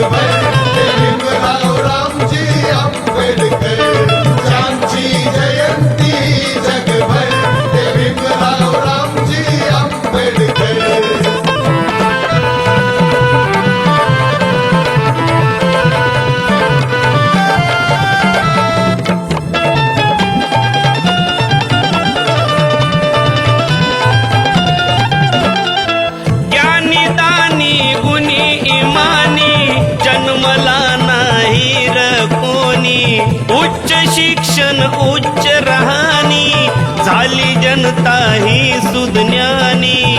Goodbye. शिक्षण उच्च राहणी झाली जनता ही सुज्ञानी.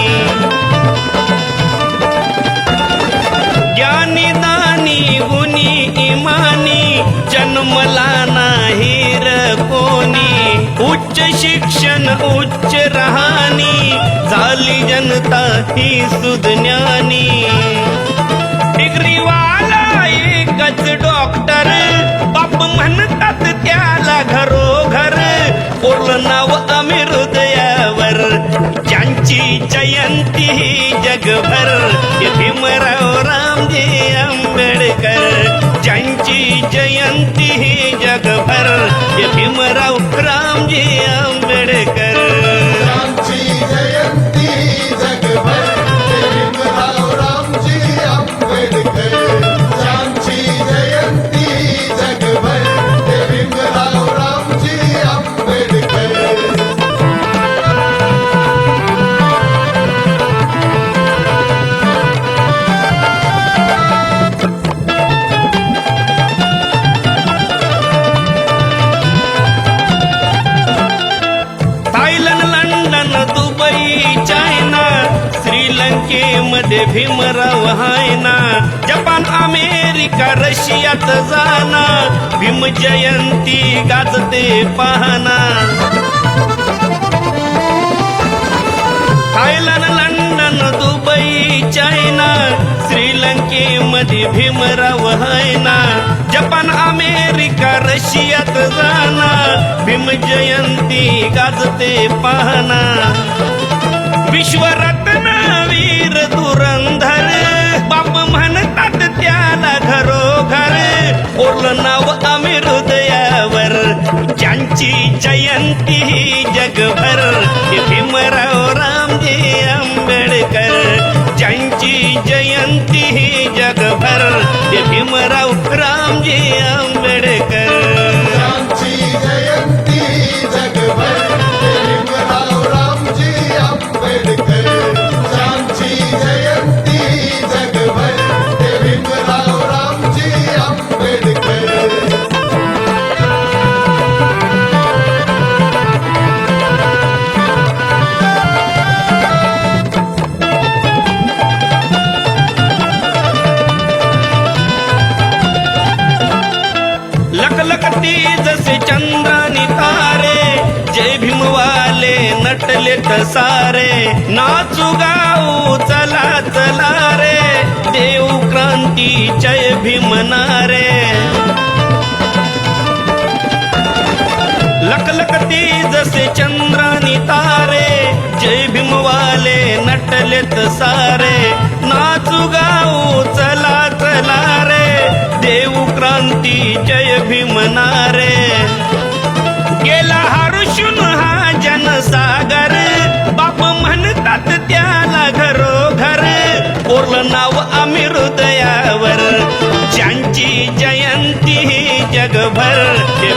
ज्ञानी दानी गुणी इमानी जन्मला नाही र कोणी. उच्च शिक्षण उच्च राहणी झाली जनता ही सुज्ञानी. डिग्रीवाला एकच डॉक्टर नाव आम्ही हृदयावर ज्यांची जयंती ही जगभर भीमराव रामजी आंबेडकर. ज्यांची जयंती जगभर भीमराव रामजी मध्ये भीमराव हायना जपान अमेरिका रशियात जाना. भीम जयंती गाजते पाहना. Thailand London Dubai China. श्रीलंकेमध्ये Bhimrao हायना जपान अमेरिका रशियात जाना. भीम जयंती गाजते पाहना. विश्वरत्न ओरलं नाव आम्ही हृदयावर. ज्यांची जयंती ही जगभर. भीमराव रामजी आंबेडकर. ज्यांची जयंती ही जगभर. हे भीमराव रामजी आंबेडकर. जयंती जगभर. लखलखती जसे चंद्रानी तारे जय भीमवाले नटले सारे नाचू गाऊ चला चला रे देव क्रांती जय भीम नारे. लखलखती जसे चंद्रानी तारे जय भीमवाले नटले सारे नाचू गाऊ चला चला रे देव क्रांती जय भीम नारे गेला हरुषून हा जनसागर बाप म्हणतात त्याला घरोघर. कोरलं नाव आम्ही हृदयावर ज्यांची जयंती ही जगभर. हे